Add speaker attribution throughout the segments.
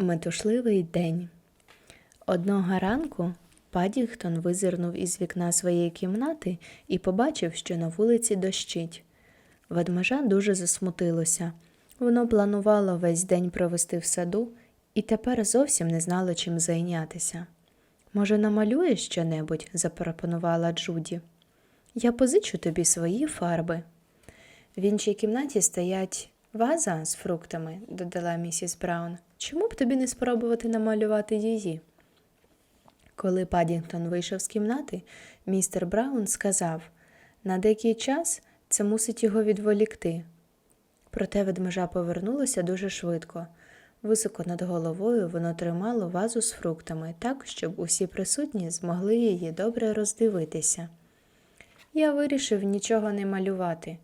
Speaker 1: Метушливий день. Одного ранку Падінгтон визирнув із вікна своєї кімнати і побачив, що на вулиці дощить. Ведмежа дуже засмутилося. Воно планувало весь день провести в саду і тепер зовсім не знало, чим зайнятися. Може, намалюєш щонебудь? запропонувала Джуді. Я позичу тобі свої фарби. В іншій кімнаті стоять ваза з фруктами, додала місіс Браун. Чому б тобі не спробувати намалювати її? Коли Падінгтон вийшов з кімнати, містер Браун сказав на деякий час це мусить його відволікти. Проте ведмежа повернулося дуже швидко. Високо над головою воно тримало вазу з фруктами так, щоб усі присутні змогли її добре роздивитися. Я вирішив нічого не малювати,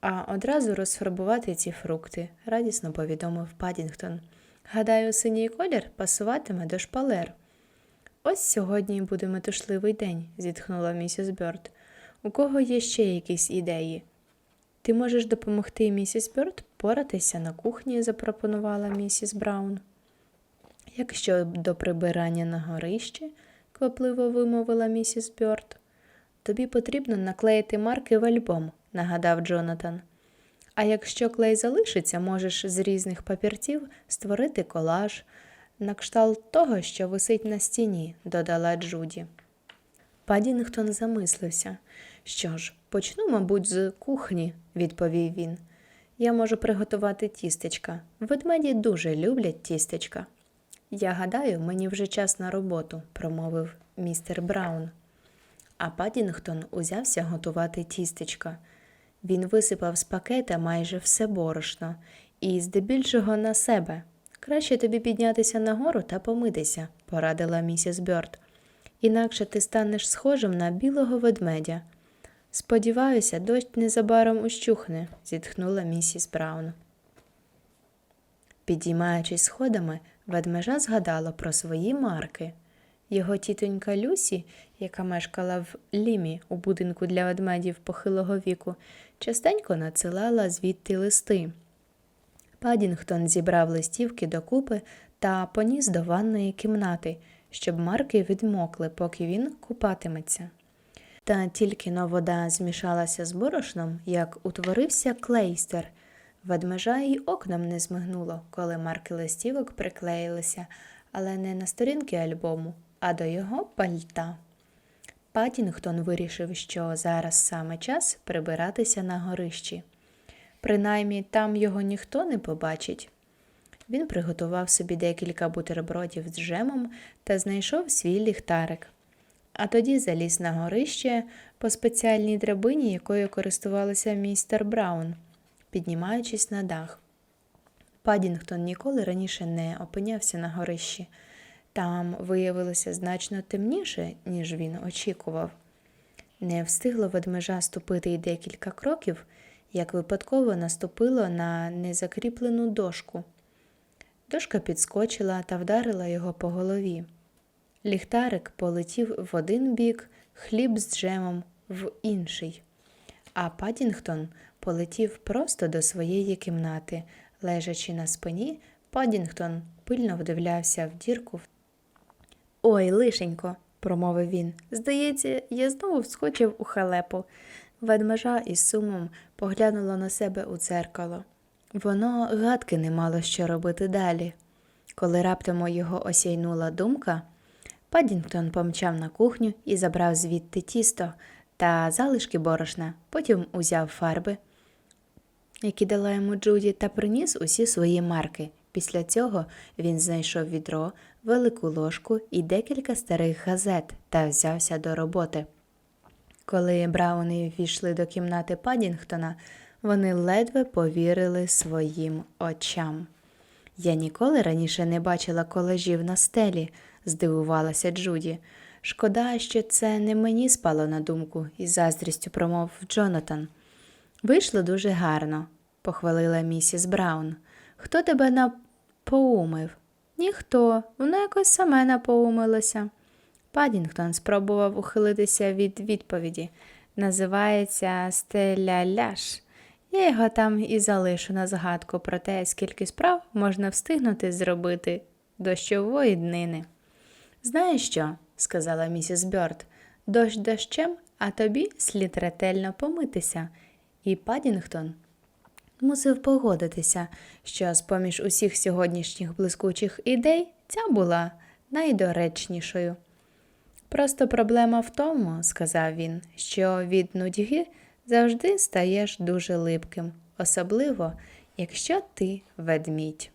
Speaker 1: а одразу розфарбувати ці фрукти, радісно повідомив Падінгтон. Гадаю, синій колір пасуватиме до шпалер. Ось сьогодні й буде метушливий день, зітхнула місіс Бёрд. У кого є ще якісь ідеї? Ти можеш допомогти місіс Бёрд поратися на кухні, запропонувала місіс Браун. Якщо до прибирання на горищі, квапливо вимовила місіс Бёрд, тобі потрібно наклеїти марки в альбом, нагадав Джонатан. А якщо клей залишиться, можеш з різних папірців створити колаж на кшталт того, що висить на стіні, додала Джуді. Падінгтон замислився. Що ж, почну, мабуть, з кухні, відповів він. Я можу приготувати тістечка. Ведмеді дуже люблять тістечка. Я гадаю, мені вже час на роботу, промовив містер Браун. А Падінгтон узявся готувати тістечка. Він висипав з пакета майже все борошно і здебільшого на себе. Краще тобі піднятися нагору та помитися, порадила місіс Бьорд. Інакше ти станеш схожим на білого ведмедя. Сподіваюся, дощ незабаром ущухне, зітхнула місіс Браун. Підіймаючись сходами, ведмежа згадала про свої марки. Його тітонька Люсі, яка мешкала в Лімі у будинку для ведмедів похилого віку, частенько надсилала звідти листи. Падінгтон зібрав листівки докупи та поніс до ванної кімнати, щоб марки відмокли, поки він купатиметься. Та тільки но вода змішалася з борошном, як утворився клейстер. Ведмежа й окнам не змигнуло, коли марки листівок приклеїлися, але не на сторінки альбому, а до його пальта. Паттінгтон вирішив, що зараз саме час прибиратися на горищі. Принаймні там його ніхто не побачить. Він приготував собі декілька бутербродів з джемом та знайшов свій ліхтарик. А тоді заліз на горище по спеціальній драбині, якою користувалися містер Браун, піднімаючись на дах. Падінгтон ніколи раніше не опинявся на горищі. Там виявилося значно темніше, ніж він очікував. Не встигло ведмежа ступити й декілька кроків, як випадково наступило на незакріплену дошку. Дошка підскочила та вдарила його по голові. Ліхтарик полетів в один бік, хліб з джемом в інший, а Падінгтон полетів просто до своєї кімнати. Лежачи на спині, Падінгтон пильно вдивлявся в дірку. Ой, лишенько, промовив він. Здається, я знову вскочив у халепу. Ведмежа із сумом поглянуло на себе у дзеркало. Воно гадки не мало що робити далі. Коли раптом його осяйнула думка, Падінгтон помчав на кухню і забрав звідти тісто та залишки борошна, потім узяв фарби, які дала йому Джуді, та приніс усі свої марки. Після цього він знайшов відро, велику ложку і декілька старих газет та взявся до роботи. Коли Брауни ввійшли до кімнати Падінгтона, вони ледве повірили своїм очам. Я ніколи раніше не бачила колежів на стелі, здивувалася Джуді. Шкода, що це не мені спало на думку, із заздрістю промовив Джонатан. Вийшло дуже гарно, похвалила місіс Браун. Хто тебе напоумив? Ніхто, воно якось саме напоумилося. Падінгтон спробував ухилитися від відповіді. Називається стеляляш. Я його там і залишу на згадку про те, скільки справ можна встигнути зробити дощової днини. Знаєш що? сказала місіс Бьорд. Дощ дощем, а тобі слід ретельно помитися. І Падінгтон мусив погодитися, що з поміж усіх сьогоднішніх блискучих ідей ця була найдоречнішою. Просто проблема в тому, сказав він, що від нудьги завжди стаєш дуже липким, особливо, якщо ти ведмідь.